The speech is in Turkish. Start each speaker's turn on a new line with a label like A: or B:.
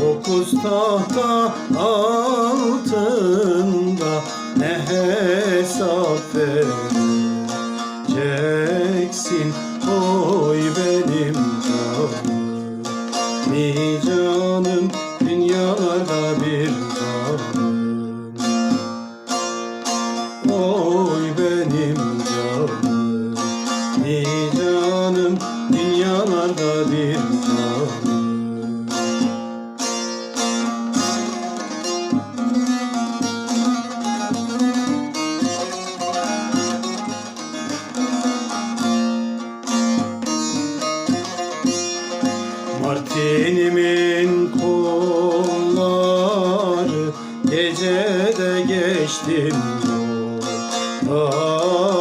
A: Dokuz tahta altında ne hesap vereceksin? Oy benim canım. Bir canım dünyalarda bir canım. Oy benim canım. Bir canım dünyalarda bir canım Martinimin kolları Gecede geçtim yolları